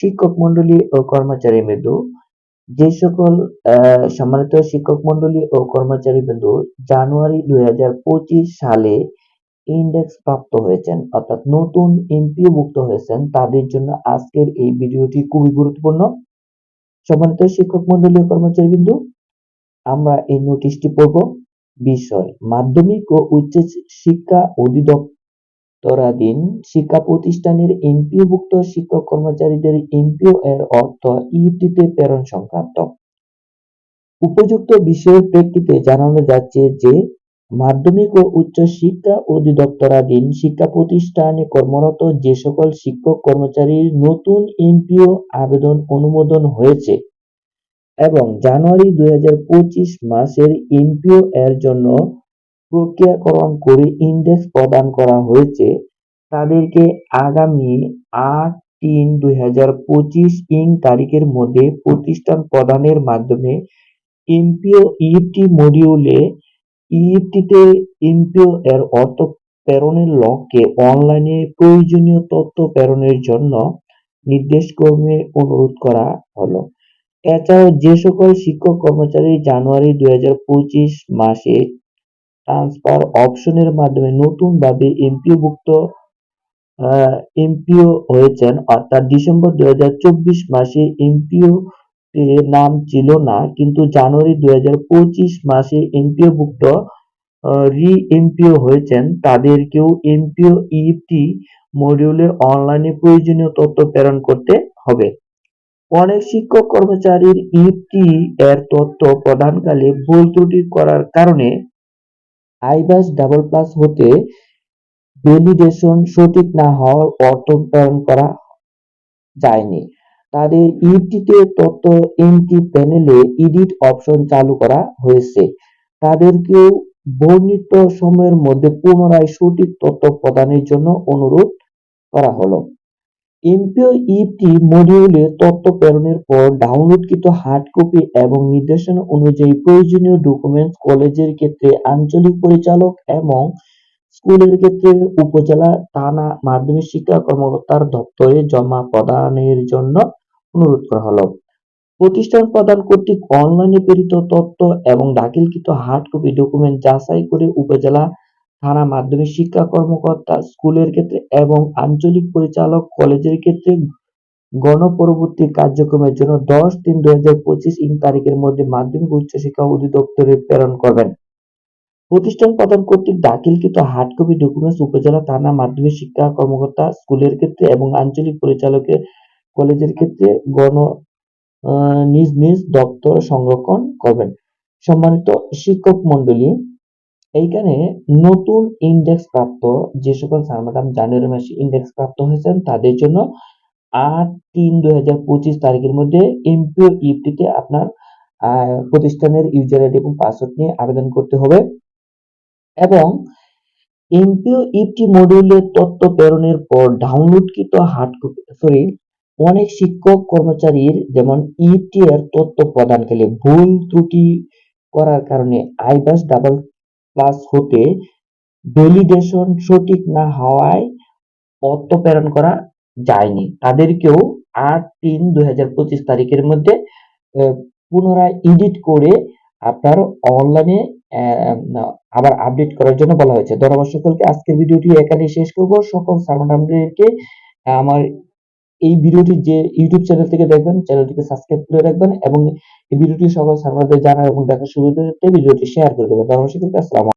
শিক্ষক মন্ডলী ও কর্মচারী বৃন্দু। যে সকল সম্মানিত শিক্ষক মন্ডলী ও কর্মচারী বৃন্দু জানুয়ারি দুই সালে ইন্ডেক্স প্রাপ্ত হয়েছেন, অর্থাৎ নতুন এমপিও ভুক্ত হয়েছেন, তাদের জন্য আজকের এই ভিডিওটি খুবই গুরুত্বপূর্ণ। সম্মানিত শিক্ষক মন্ডলী ও কর্মচারী বিন্দু, আমরা এই নোটিশটি পড়ব। বিষয়, মাধ্যমিক ও উচ্চ শিক্ষা অধিদপ্তরাধীন শিক্ষা প্রতিষ্ঠানের এমপিওভুক্ত শিক্ষক কর্মচারীদের এমপিও এর অর্থ ইউটিতে প্রেরণ সংক্রান্ত। উপযুক্ত বিষয়ের প্রেক্ষিতে জানানো যাচ্ছে যে, মাধ্যমিক ও উচ্চ শিক্ষা অধিদপ্তরাধীন শিক্ষা প্রতিষ্ঠানে কর্মরত যে সকল শিক্ষক কর্মচারীর নতুন এমপিও আবেদন অনুমোদন হয়েছে এবং জানুয়ারি দুই হাজার পঁচিশ মাসের এমপিও এর জন্য প্রক্রিয়াকরণ করে ইন্ডেক্স প্রদান করা হয়েছে। তাদেরকে আগামী আট তিন দুই হাজার পঁচিশ ইং তারিখের মধ্যে প্রতিষ্ঠান প্রদানের মাধ্যমে এমপিও ইএফটি মডিউলে ইএফটিতে এমপিও এর অর্থ প্রেরণের লক্ষ্যে অনলাইনে প্রয়োজনীয় তথ্য প্রেরণের জন্য নির্দেশক্রমে অনুরোধ করা হলো। এছাড়াও যে সকল শিক্ষক কর্মচারী জানুয়ারি দুই হাজার পঁচিশ মাসে ট্রান্সফার অপশনের মাধ্যমে নতুনভাবে এমপিওভুক্ত এমপিও হয়েছেন। অর্থাৎ ডিসেম্বর দুই হাজার চব্বিশ মাসে এমপিও নাম ছিল না, কিন্তু জানুয়ারি দুই হাজার পঁচিশ মাসে এমপিওভুক্ত রি এমপিও হয়েছেন। তাদেরকেও এমপিও ইটি মডিউলে অনলাইনে প্রয়োজনীয় তথ্য প্রেরণ করতে হবে। অনেক শিক্ষক কর্মচারীর ইটি এর তথ্য প্রদানকালে ভুল ত্রুটি করার কারণে আইবাস ডাবল প্লাস হতে ভ্যালিডেশন সঠিক না হওয়ার অর্থ প্রেরণ করা যায়নি। তাদের ইউটিতে তথ্য এমটি প্যানেলে এডিট অপশন চালু করা হয়েছে। তাদেরকেও বর্ণিত সময়ের মধ্যে পুনরায় সঠিক তথ্য প্রদানের জন্য অনুরোধ করা হলো। এমপিও ইপটি মডিউলে তথ্য প্রেরণের পর ডাউনলোডকৃত হার্ড কপি এবং নির্দেশনা অনুযায়ী প্রয়োজনীয় ডকুমেন্টস কলেজের ক্ষেত্রে আঞ্চলিক পরিচালক এবং স্কুলের ক্ষেত্রে উপজেলা, থানা, মাধ্যমিক শিক্ষা কর্মকর্তার দপ্তরে জমা প্রদানের জন্য অনুরোধ করা হলো। প্রতিষ্ঠান প্রদান কর্তৃক অনলাইনে প্রেরিত তথ্য এবং দাখিলকৃত হার্ড কপি ডকুমেন্ট যাচাই করে উপজেলা থানা মাধ্যমিক শিক্ষা কর্মকর্তা স্কুলের ক্ষেত্রে এবং আঞ্চলিক পরিচালক কলেজের ক্ষেত্রে গণপরবর্তী কার্যক্রমের জন্য দশ তিন দুই হাজার পঁচিশ ইং তারিখের মধ্যে মাধ্যমিক উচ্চশিক্ষা অধিদপ্তরে প্রেরণ করবেন। প্রতিষ্ঠান প্রদান কর্তৃক দাখিলকৃত হার্ড কপি ডকুমেন্টস উপজেলা থানা মাধ্যমিক শিক্ষা কর্মকর্তা স্কুলের ক্ষেত্রে এবং আঞ্চলিক পরিচালকের কলেজের ক্ষেত্রে গণ নিজ নিজ দপ্তর সংরক্ষণ করবেন। সম্মানিত শিক্ষক মন্ডলী এইখানে নতুন ইন্ডেক্স প্রাপ্ত যে সকল স্যার জানুয়ারি মাসে ইন্ডেক্স প্রাপ্ত হয়েছেন, তাদের জন্য আট তিন দুই হাজার পঁচিশ তারিখের মধ্যে এমপিও ইউটিতে আপনার প্রতিষ্ঠানের ইউজার আইডি এবং পাসওয়ার্ড নিয়ে আবেদন করতে হবে। এবং এমপিও ইপটি মডিউলের তথ্য প্রেরণের পর ডাউনলোডকৃত হার্ড কপি সরি অনেক শিক্ষক কর্মচারীর যেমন ইটি এর তথ্য প্রদানকালে ভুল ত্রুটি করার কারণে আইবাস ডাবল প্লাস হতে ভ্যালিডেশন সঠিক না হওয়ায় অর্থ প্রেরণ করা যায়নি। তাদেরকেও আট তিন দুই তারিখের মধ্যে পুনরায় এডিট করে আপনার অনলাইনে আবার আপডেট করার জন্য বলা হয়েছে। ধন্যবাদ সকলকে। আজকের ভিডিওটি এখানে শেষ করব। সকল সারমানকে আমার এই ভিডিওটি যে ইউটিউব চ্যানেল থেকে দেখবেন চ্যানেলটিকে সাবস্ক্রাইব করে রাখবেন এবং এই ভিডিওটি সকল সার্ভারদের জানার এবং দেখার সুবিধার্থে ভিডিওটি শেয়ার করে দেবেন। ধন্যবাদ সকলকে। আসসালাম